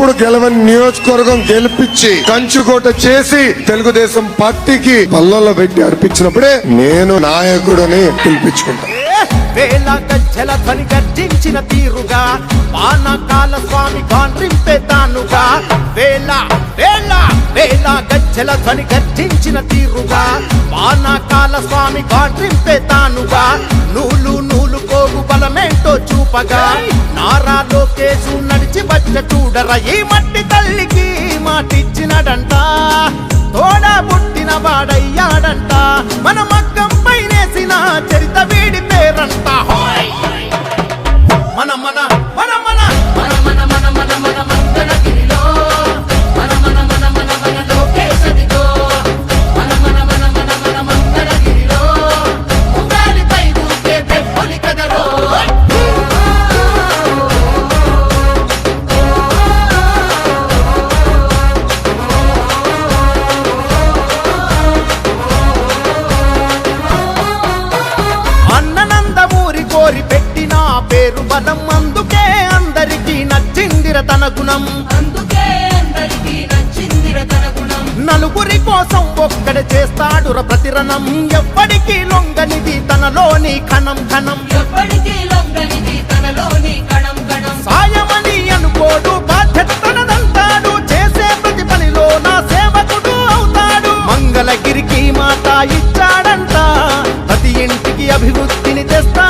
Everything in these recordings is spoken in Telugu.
ఎప్పుడు గెలవని నియోజకవర్గం గెలిపించి కంచుకోట చేసి తెలుగుదేశం పార్టీకి పల్లెల్లో పెట్టి అర్పించినప్పుడే నేను నాయకుడని పిలిపించుకుంటాను వేల గజ్జల ధ్వని గర్జించిన తీరుగా పానకాల స్వామి గాండ్రింపే తానుగా. వేల వేల వేల గజ్జల ధ్వని గర్జించిన తీరుగా పానకాల స్వామి గాండ్రింపే తానుగా. కోగు చూపగా నారా లోకేశు నడిచి వచ్చ చూడర. ఈ మట్టి తల్లికి మాటిచ్చినడంట. తోడా పుట్టిన వాడయ్యాడంట. మన మగ్గం పైనేసిన చరిత వీడి పేరంట. అందుకే అందరికీ నచ్చిందిర తన గుణం. అందుకే అందరికీ నచ్చిందిర తన గుణం. నలుగురి కోసం ఒక్కడ చేస్తాడుర ప్రతిరణం. ఎవ్వడికి లొంగనిది తనలోని కణం కణం ఎప్పటికీ లొంగనిది తనలోని కణం కణం సాయమని అనుకోడు బాధ్యత తనదంటాడు చేసే ప్రతి పనిలో నా సేవకుడు అవుతాడు. మంగళగిరికి మాట ఇచ్చాడంట ప్రతి ఇంటికి అభివృద్ధిని తెస్తాడంట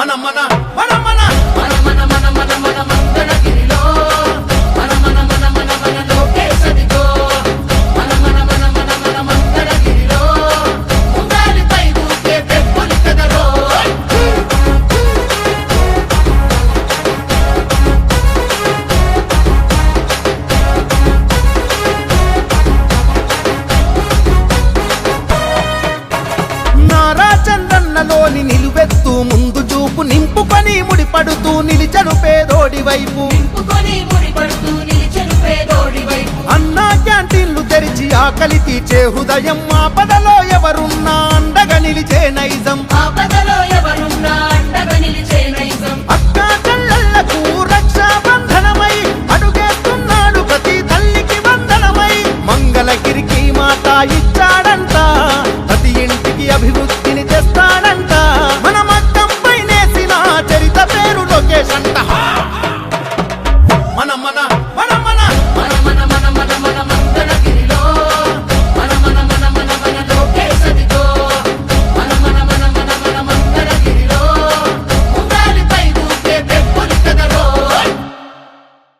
మన మన మన మన మన మన మన మన మన మంగళగిరిలో మన మన మన మన మన లోకేశదిగో మన మన మన మన మన మంగళగిరిలో ఉగాలిపై ఊగే పెప్పొలి కదరో నారా చంద్రన్నలోని ముడిపడుతూ నిలిచెను పేదోడి వైపు. అన్నా క్యాంటీన్లు తెరిచి ఆకలి తీర్చే హృదయం ఆపదలో ఎవరున్నా అండగా నిలిచే నైజం. ఆపదలో மன மன